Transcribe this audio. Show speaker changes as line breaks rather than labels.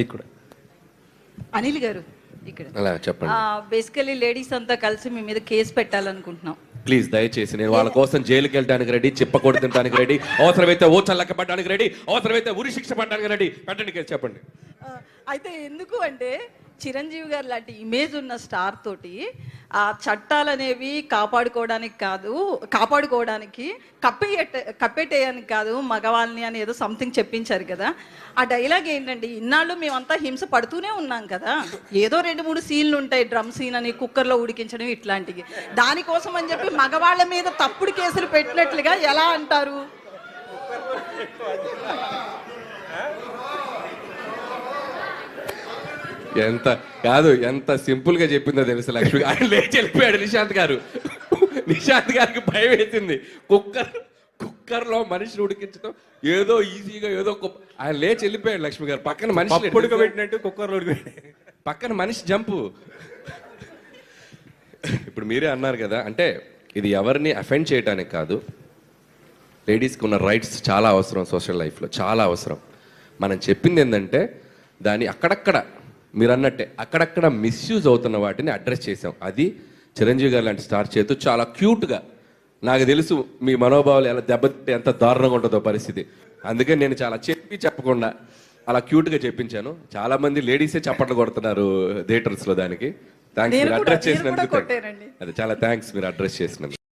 మీకు కూడా
అనిల్ గారు ఇక్కడ.
అలా చెప్పండి.
బేసికలీ లేడీస్ అంతా కలిసి మీ మీద కేసు పెట్టాలనుకుంటున్నాం.
ప్లీజ్ దయచేసి నేను వాళ్ళ కోసం జైలుకి వెళ్ళడానికి రెడీ చిప్పకొడి తినడానికి రెడీ అవసరమైతే ఓ చల్లక్క పడడానికి రెడీ అవసరమైతే ఉరి శిక్ష పడడానికి రెడీ. పెట్టండి కేసు చెప్పండి.
అయితే ఎందుకు అంటే చిరంజీవి గారు లాంటి ఇమేజ్ ఉన్న స్టార్ తోటి ఆ చట్టాలు అనేవి కాపాడుకోవడానికి కాదు కాపాడుకోవడానికి కప్పేయట కప్పెట్టేయడానికి కాదు మగవాళ్ళని అని ఏదో సంథింగ్ చెప్పించారు కదా. ఆ డైలాగ్ ఏంటండి? ఇన్నాళ్ళు మేమంతా హింస పడుతూనే ఉన్నాం కదా. ఏదో రెండు మూడు సీన్లు ఉంటాయి. డ్రమ్ సీన్ అని కుక్కర్లో ఉడికించడం ఇట్లాంటివి. దానికోసం అని చెప్పి మగవాళ్ళ మీద తప్పుడు కేసులు పెట్టినట్లుగా ఎలా అంటారు?
ఎంత కాదు ఎంత సింపుల్గా చెప్పిందో తెలుసు లక్ష్మి ఆయన లేచి వెళ్ళిపోయాడు నిశాంత్ గారు. నిశాంత్ గారికి భయం వేసింది. కుక్కర్ కుక్కర్లో మనిషిని ఉడికించడం ఏదో ఈజీగా ఏదో ఆయన లేచి వెళ్ళిపోయాడు లక్ష్మి గారు. పక్కన మనిషి
పెట్టినట్టు కుక్కర్లో ఉడికిపెట్టినట్టు.
పక్కన మనిషి జంపు. ఇప్పుడు మీరే అన్నారు కదా అంటే ఇది ఎవరిని అఫెండ్ చేయడానికి కాదు. లేడీస్కి ఉన్న రైట్స్ చాలా అవసరం సోషల్ లైఫ్లో చాలా అవసరం. మనం చెప్పింది ఏంటంటే దాన్ని అక్కడక్కడ మీరు అన్నట్టే అక్కడక్కడ మిస్యూజ్ అవుతున్న వాటిని అడ్రస్ చేసాం అది చిరంజీవి గారు లాంటి స్టార్ చేతు చాలా క్యూట్గా నాకు తెలుసు మీ మనోభావాలు ఎలా దెబ్బతింటే ఎంత దారుణంగా ఉంటుందో పరిస్థితి. అందుకే నేను చాలా చెప్పి చెప్పకుండా అలా క్యూట్గా చెప్పించాను. చాలా మంది లేడీసే చప్పట్లు కొడుతున్నారు థియేటర్స్లో దానికి. థ్యాంక్స్ మీరు అడ్రస్ చేసినందుకు. అది చాలా థ్యాంక్స్ మీరు అడ్రస్ చేసినందుకు.